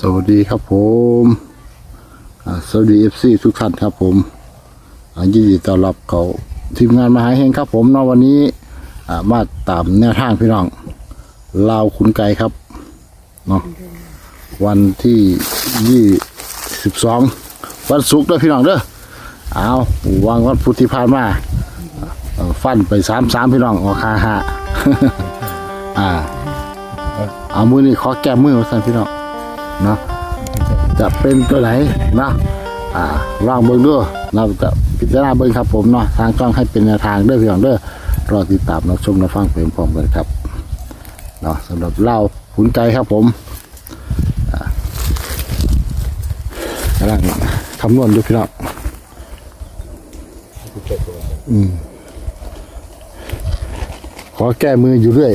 สวัสดีครับผมสวัสดีเอฟซีทุกท่านครับผมยินดีต้อนรับเขาทีมงานมหาเฮงครับผมเนาะวันนี้มาตามแนวทางพี่น้องลาวขุนไกครับเนาะวันที่ยี่สิบสองวันศุกร์เด้อพี่น้องเด้อเอาวางวันพุธที่ผ่านมาฟันไปสามสามพี่น้องออกห้าห้าอ่าเอามือนี่ขอแก้มือมาสั่นพี่น้อง เนาะจะเป็นตัวไหนนะอ่าลองเบิ่งดูเราจะพิจารณาเบิ่งครับผมเนาะทางกล้องให้เป็นแนวทางเด้อพี่น้องเด้อรอติดตามรับชมรับฟังเพลงพร้อมกันครับเนาะสำหรับเล่าขุนไกครับผมอ่ากำลังคำนวณดูพี่น้องอืมขอแก้มืออยู่เรื่อย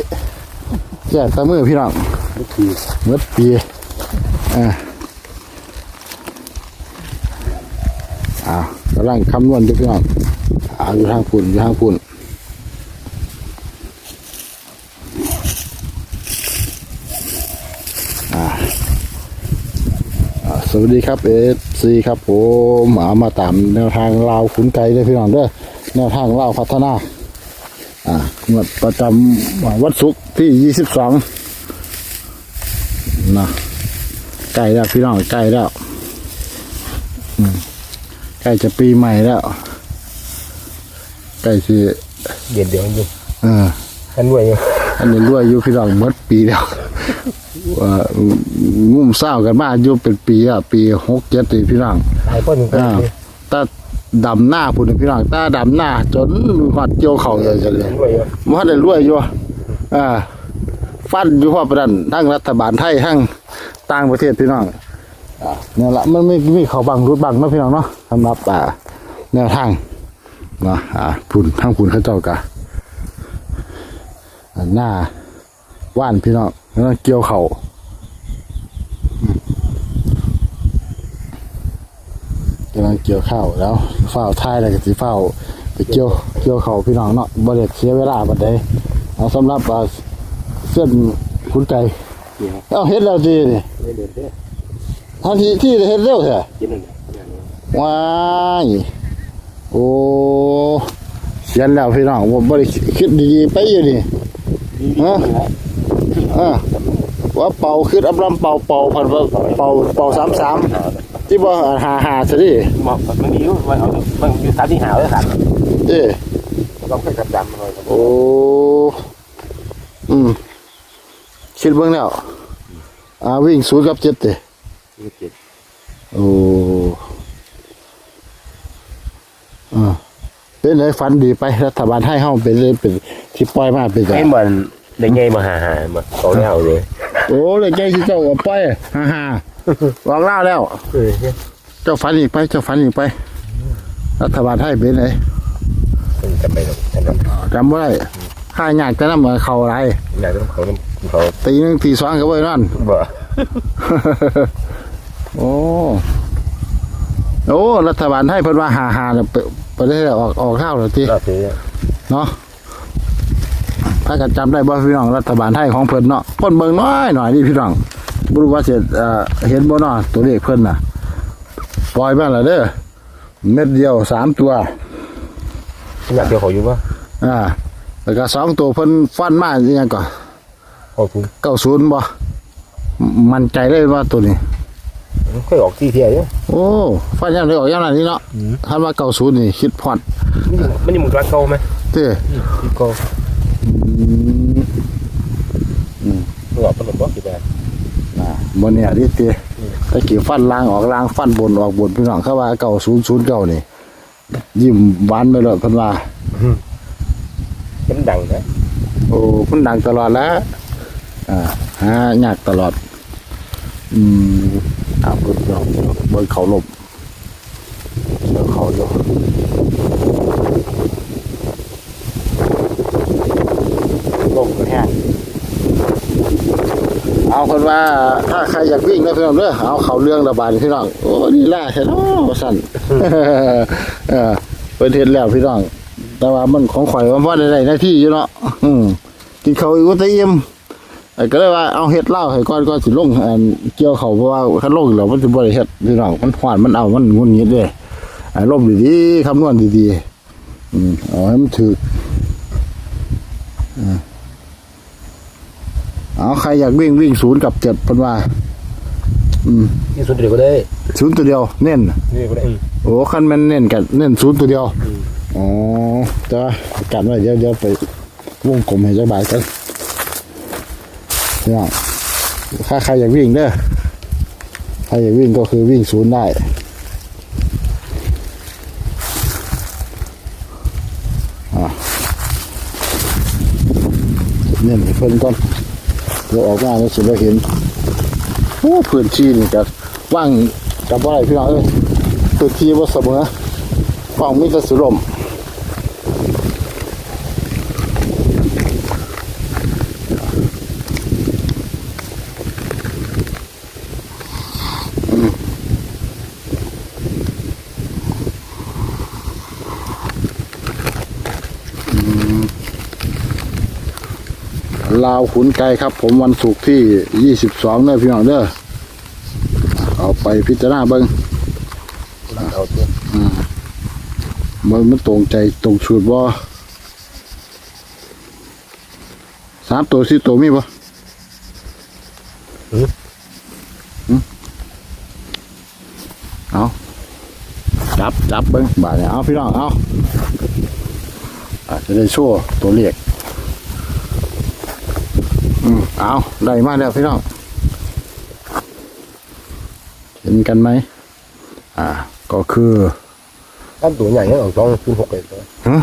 แก่ตะมือพี่น้องเมื่อปีเมื่ อปีอ่าอ่ากำลังคำนวณอยู่พี่น้องอ่าอยู่ทางปุ่นอยู่ทางปุ่นอ่าอ่าสวัสดีครับเอฟซีครับผมหมามาตามแนวทางลาวขุนไก่เลยพี่น้องเด้อแนวทางลาวพัฒนา อ่างวดประจำวันศุกร์ที่ยี่สิบสองนะ ใกล้แล้วพี่น้องใกล้แล้วอืมใกล้จะปีใหม่แล้วใกล้สิเดี๋ยวเดี๋ยวอยู่เอออันด้วยอยู่อันนี้รวยอยู่พี่น้องหมดปีแล้วเอ่องุ่มเศร้ากันมาอยู่เป็นปีอะปีหกเจ็ดปีพี่น้องหลายคนก็อ่าตาดำหน้าพุ่นพี่น้องตาดำหน้า จนหอดเกี่ยวเข่าเลยกันเลยด้วยอยู่มันได้รวยอยู่อ่าฟันอยู่พอประดันทั้งรัฐบาลไทยทั้ง ต่างประเทศพี่น้องเนี่ยละมันไม่มีเขาบังรุดบังนะพี่น้องเนาะสำหรับอ่าแนวทางเนาะอ่าพุ่นทั้งพุ่นเขาเจ้ากะหน้าว่านพี่น้องแล้วเกี่ยวเขาอืมกำลังเกี่ยวข้าวแล้วเฝ้าท้ายอะไรกับสีเฝ้าไปเกี่ยวเกี่ยวเขาพี่น้องเนาะบริเสียเวลาบัดใดเอาสำหรับเส้นคุณ ไก่เอาเฮ็ดแล้วดีนี่เดี๋ยวเดี๋ยวเดี๋ยวทันทีที่เฮ็ดเร็วแท้กินหนึ่งว้ายโอ้เขียนแล้วพี่น้องว่าบริคิดดีๆไปอยู่นี่ฮะอ่าว่าเป่าคืออับลำเป่าเป่าพันว่าเป่าเป่าสามสามที่บ่หาหาซะดิมองมันมีอยู่มันเอามันอยู่สามที่หาวแล้วสันเอ้ต้องไปกับดำเลยโอ้อืมคิดเบิ่งแล้วอ่า วิ่งศูนย์กับเจ็ดเด้โอ้อ่าเป็นไรฝันดีไปรัฐบาลให้เฮาเป็นเลยเป็นที่ปล่อยมาเป็นจังให้มันได้ไงมาหาหามาเขาไม่เอาเลยโอ้เลยใจที่เจ้าก็ปล่อยฮ่าฮ่าๆวางเล่าแล้วเออเจ้าฝันอีกไปเจ้าฝันอีกไป รัฐบาลให้เป็นไรจะไปกับฉันจำบ่ได้ค่ายากจะนำมาเข้าอะไรอยากต้องเขาเขาตีหนึ่งตีสองก็ไว้นั่นบ่ โอ้ โอ้ รัฐบาลให้เพิ่นว่าหาหาเนี่ยไปประเทศออกออกข้าวแล้วทีเราซื้อเนาะถ้ากันจำได้บ่พี่น้องรัฐบาลไทยของเพิ่นเนาะคนเบิ่งน้อยหน่อยนี่พี่น้องบ่รู้ว่าสิเอ่อเห็นบ่เนาะตัวเลขเพิ่นน่ะ ปล่อยมาแล้วเด้อเม็ดเดียวสามตัวอยากเดี๋ยวเขาอยู่ป่ะอ่าแล้วก็สองตัวเพิ่นฟันมาอหยังก่อนเขาคุณ90บ่ มั่นใจเลยว่าตัวนี้ค่อยออกที่เที่ยวเนี่ยโอ้ฟันยามได้ออกยามนั้นนี่เนาะถ้าว่า90นี่คิดพอดมันยังมุกรักเก่าไหมเด้เก่าหลอกขนมบ่กี่แบบอ่าบนเนี่ยดิเตตะกี้ฟันล่างออกล่างฟันบนออกบนพี่น้องเขาว่าเก่าศูนย์ศูนย์เก่านี่ยิ้มหวานไปเลยเพิ่นว่ามันดังนะโอ้มันดังตลอดแล้วอ่าหายากตลอด อืมอาเบิ่งดอกเบิ่งเขาลบเบิ่งเขาอยู่ลมก็แห้งเอาคนว่าถ้าใครอยากวิ่งนะพี่น้องเด้อเอาเขาเรื่องระบาดพี่น้องโอ้นี่ล่าใช่เนาะสั่นเออเปิดเฮ็ดแล้วพี่น้องแต่ว่ามันของข่อยมันว่าได้หน้าที่อยู่เนาะอืมกินเขาอีกว่าแตะเอี่ยม ก็เลยว่าเอาเฮ็ดเหล้าให้ก่อนก่อนสิลงอันเกี่ยวเขาเพราะว่าคันลงแล้วมันสิบ่ได้เฮ็ดพี่น้องมันหวานมันเอามันงุนงิดเด้ไอ้ลมดีๆคำนวณดีๆอืมเอาให้มันถูกอ่าเอาใครอยากวิ่งวิ่งศูนย์กับเจ็ดเพิ่นว่าอืมนี่สุดเดียวก็ได้ศูนย์ตัวเดียวเน้นนี่ก็ได้อืมโอ้คันแมันเน้นกันเน้นศูนย์ตัวเดียวอ๋อแต่ว่ากันไว้เดี๋ยวเดี๋ยวไปวงกลมให้เจ้าบายกัน พี่น้องถ้าใครอยากวิ่งเด้อใครอยากวิ่งก็คือวิ่งศูนย์ได้อะเน้นให้เพิ่นก่อนเดี๋ยวออกมาแล้วสุดเราเห็นโอ้พื้นที่นี่ก็ว่างกับว่าอะไรพี่น้องเอ้ยพื้นที่ว่าเสมอฟังมิตรสุรม ลาวขุนไกลครับ ผมวันศุกร์ที่ยี่สิบสองเด้อพี่น้องเด้อเอาไปพิจารณาเบิ้งเอาตัวมันมันตรงใจตรงสูตรบ่สามตัวสี่ตัวมีบ่หืมเอาจับจับเบิ้งบาดเนี่ยเอาพี่น้องเอาอาจจะได้โชั่วตัวเลข อืมเอาได้มาแล้วพี่น้อง เห็นกันไหม อ่า ก็คือตามตัวใหญ่ยังเอาสองศูนย์หกเลยตัวฮะ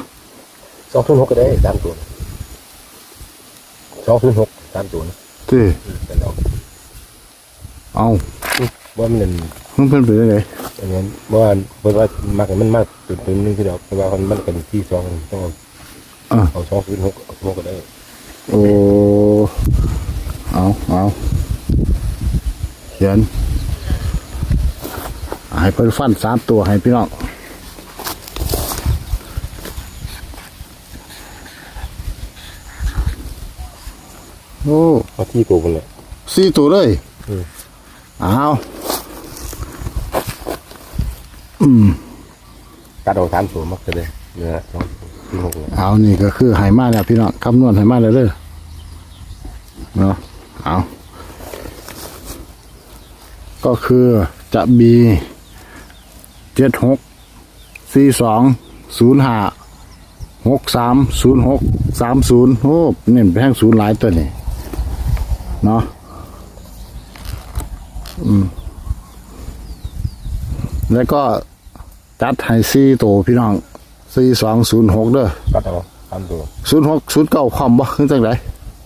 สองศูนย์หกก็ได้ตามตัวสองศูนย์หกตามตัวนะที่อืมเป็นเอาเอาว่ามันเป็นมันเป็นไปได้ไงอย่างนั้นเมื่อวานเพิ่นว่ามากมันมากจุดตัวนึงที่เราเพราะว่ามันมันเป็นที่สองต้องเอาอะเอาสองศูนย์หกเอาหกก็ได้โอ้ เอาเอาเขียนให้เพิ่นฟันสามตัวให้พี่น้องโอ้เอาที่โกกันเลยสี่ตัวเลยอืมเอาอืมตัดเอาสามตัวมักจะได้เนื้อสองศูนย์หกเลยเอานี่ก็คือไหมาแล้วพี่น้องคำนวณไหมาแล้วเด้อ เนาะเอาก็คือจะมีเจ็ดหกสี่สองศูนย์ห้าหกสามศูนย์หกสามศูนย์โอ้เน้นไปทางศูนย์หลายตัวนี่เนาะอืมแล้วก็จัดให้สี่ตัวพี่น้องสี่สองศูนย์หกเด้อตัดเอาสามตัวศูนย์หกศูนย์เก้าความบ่คือจังได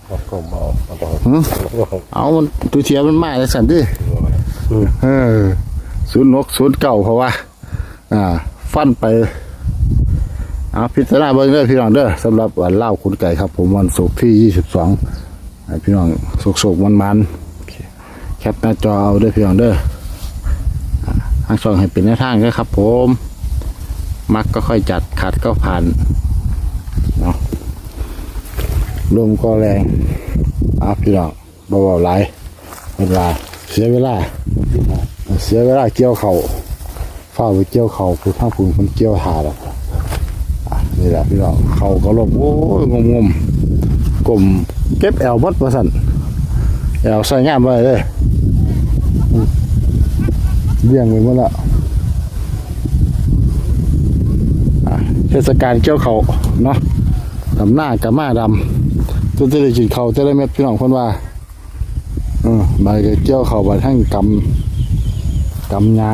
ก็ก็เอาเอาตัวหืมก็หกเอามันตัวเทียมันมาจังซั่นดิเออศูนย์หกศูนย์เก้าเพราะว่า อ่า ฟันไปเอาพิจารณาเบิ่งเด้อพี่น้องเด้อสำหรับวันเล่าคุณไก่ครับ ผมวันศุกร์ที่ยี่สิบสองพี่น้องสุกๆมันๆแคปหน้าจอเอาเด้อพี่น้องเด้ออ่าทางช่องให้เป็นแนวทางเด้อครับ ผม มักก็ค่อยจัดขัดก็ผ่านเนาะ ลมก็แรงอาพี่น้องเบาๆไหลายเวลาเสียเวลา เสียเวลาเกี่ยวเขาฝ้าไปเกี่ยวเขาคือข้างปุ่นคนเกี่ยวหาแล้วอะนี่แหละพี่น้องเขาก็ลบโอ้ยงมงมๆกลมเก็บแอลมัดมาสั่นแอลใส่งามไว้เลยเลี้ยงไว้หมดและอะเทศกาลเกี่ยวเขาเนาะดำหน้ากับมาดำ จนจะได้กินเขาจะได้เม็ดพี่น้องคนว่าเออใบก็เกี่ยวเขาไปทั้งกำกำยา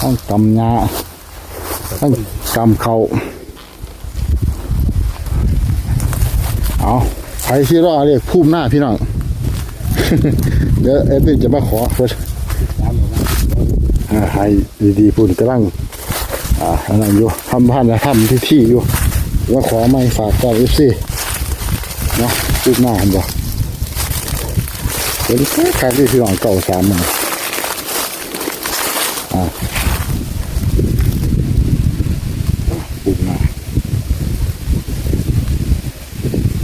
ทั้งกำยาทั้งกำเขาเอาใครที่รอเรียกภูมหน้าพี่น้อง เดี๋ยวเอ็ดนจะมาขอเพื่อให้ดีๆปุ่นกำลังอ่าอันนั้นอยู่ทำพันทำที่ที่อยู่ ว่าขอไม่ฝากกับเอฟซีเนาะพูดหน้าเห็นบ่เป็นแค่ครั้งที่พี่น้องเก่าสามมันอ่าพูดหน้า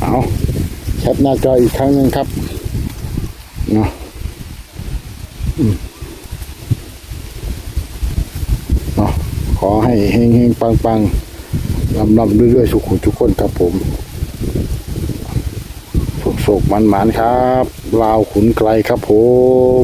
เอาปหน้าจออีกครั้งหนึ่งครับเนาะอืมเนาะขอให้เฮงเฮงปังปัง ลำลำเรื่อยๆสุขุทุกคนครับผมโศกมันๆครับ ลาวขุนไกลครับผม